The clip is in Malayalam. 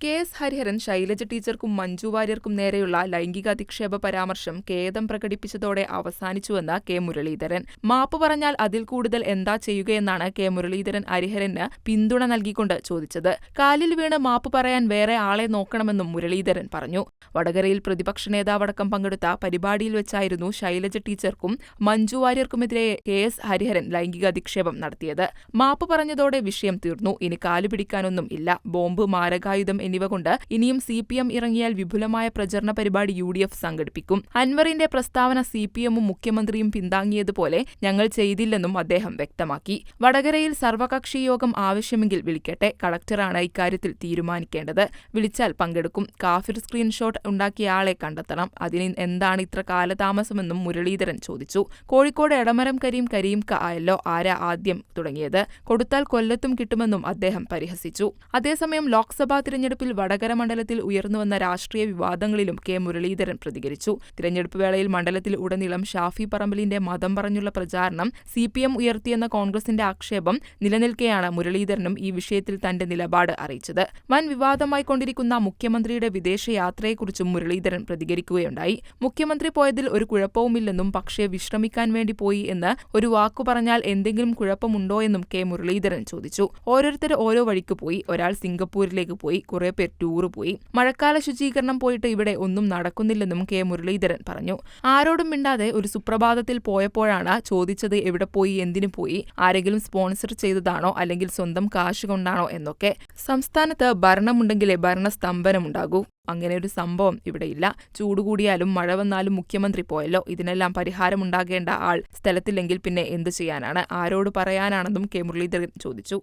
കെ എസ് ഹരിഹരൻ ശൈലജ ടീച്ചർക്കും മഞ്ജു വാര്യർക്കും നേരെയുള്ള ലൈംഗികാധിക്ഷേപ പരാമർശം ഖേദം പ്രകടിപ്പിച്ചതോടെ അവസാനിച്ചുവെന്ന് കെ മുരളീധരൻ. മാപ്പ് പറഞ്ഞാൽ അതിൽ കൂടുതൽ എന്താ ചെയ്യുകയെന്നാണ് കെ മുരളീധരൻ ഹരിഹരന് പിന്തുണ നൽകിക്കൊണ്ട് ചോദിച്ചത്. കാലിൽ വീണ് മാപ്പ് പറയാൻ വേറെ ആളെ നോക്കണമെന്നും മുരളീധരൻ പറഞ്ഞു. വടകരയിൽ പ്രതിപക്ഷ നേതാവടക്കം പങ്കെടുത്ത പരിപാടിയിൽ വെച്ചായിരുന്നു ശൈലജ ടീച്ചർക്കും മഞ്ജു വാര്യർക്കുമെതിരെ കെ എസ് ഹരിഹരൻ ലൈംഗികാധിക്ഷേപം നടത്തിയത്. മാപ്പ് പറഞ്ഞതോടെ വിഷയം തീർന്നു. ഇനി കാലുപിടിക്കാനൊന്നും ഇല്ല. ബോംബ് മാരകായുധം എന്നിവ കൊണ്ട് ഇനിയും സി പി എം ഇറങ്ങിയാൽ വിപുലമായ പ്രചരണ പരിപാടി യു ഡി എഫ് സംഘടിപ്പിക്കും. അൻവറിന്റെ പ്രസ്താവന സി പി എമ്മും മുഖ്യമന്ത്രിയും പിന്താങ്ങിയതുപോലെ ഞങ്ങൾ ചെയ്തില്ലെന്നും അദ്ദേഹം വ്യക്തമാക്കി. വടകരയിൽ സർവകക്ഷി യോഗം ആവശ്യമെങ്കിൽ വിളിക്കട്ടെ കളക്ടറാണ് ഇക്കാര്യത്തിൽ തീരുമാനിക്കേണ്ടത്. വിളിച്ചാൽ പങ്കെടുക്കും. കാഫിർ സ്ക്രീൻഷോട്ട് ഉണ്ടാക്കിയ ആളെ കണ്ടെത്തണം. അതിന് എന്താണ് ഇത്ര കാലതാമസമെന്നും മുരളീധരൻ ചോദിച്ചു. കോഴിക്കോട് എടമരം കരീം കരീംക ആയല്ലോ ആരാ ആദ്യം തുടങ്ങിയത്? കൊടുത്താൽ കൊല്ലത്തും കിട്ടുമെന്നും അദ്ദേഹം പരിഹസിച്ചു. അതേസമയം ലോക്സഭാ തിരഞ്ഞെടുപ്പ് തെരഞ്ഞെടുപ്പിൽ വടകര മണ്ഡലത്തിൽ ഉയർന്നുവന്ന രാഷ്ട്രീയ വിവാദങ്ങളിലും കെ. മുരളീധരൻ പ്രതികരിച്ചു. തിരഞ്ഞെടുപ്പ് വേളയിൽ മണ്ഡലത്തിൽ ഉടനീളം ഷാഫി പറമ്പിലിന്റെ മതം പറഞ്ഞുള്ള പ്രചാരണം സി പി എം ഉയർത്തിയെന്ന കോൺഗ്രസിന്റെ ആക്ഷേപം നിലനിൽക്കെയാണ് മുരളീധരനും ഈ വിഷയത്തിൽ തന്റെ നിലപാട് അറിയിച്ചത്. വൻ വിവാദമായി കൊണ്ടിരിക്കുന്ന മുഖ്യമന്ത്രിയുടെ വിദേശയാത്രയെക്കുറിച്ചും മുരളീധരൻ പ്രതികരിക്കുകയുണ്ടായി. മുഖ്യമന്ത്രി പോയതിൽ ഒരു കുഴപ്പവുമില്ലെന്നും പക്ഷേ വിശ്രമിക്കാൻ വേണ്ടി പോയി എന്ന് ഒരു വാക്കു പറഞ്ഞാൽ എന്തെങ്കിലും കുഴപ്പമുണ്ടോയെന്നും കെ. മുരളീധരൻ ചോദിച്ചു. ഓരോരുത്തർ ഓരോ വഴിക്ക് പോയി. ഒരാൾ സിംഗപ്പൂരിലേക്ക് പോയി. കുറെ പേർ ടൂറ് പോയി. മഴക്കാല ശുചീകരണം പോയിട്ട് ഇവിടെ ഒന്നും നടക്കുന്നില്ലെന്നും കെ മുരളീധരൻ പറഞ്ഞു. ആരോടും മിണ്ടാതെ ഒരു സുപ്രഭാതത്തിൽ പോയപ്പോഴാണ് ചോദിച്ചത് എവിടെ പോയി എന്തിനു പോയി ആരെങ്കിലും സ്പോൺസർ ചെയ്തതാണോ അല്ലെങ്കിൽ സ്വന്തം കാശ് കൊണ്ടാണോ എന്നൊക്കെ. സംസ്ഥാനത്ത് ഭരണമുണ്ടെങ്കിലേ ഭരണസ്തംഭനമുണ്ടാകൂ. അങ്ങനെ ഒരു സംഭവം ഇവിടെയില്ല ചൂട് കൂടിയാലും മഴ വന്നാലും മുഖ്യമന്ത്രി പോയല്ലോ. ഇതിനെല്ലാം പരിഹാരമുണ്ടാകേണ്ട ആൾ സ്ഥലത്തില്ലെങ്കിൽ പിന്നെ എന്തു ചെയ്യാനാണ്? ആരോട് പറയാനാണെന്നും കെ മുരളീധരൻ ചോദിച്ചു.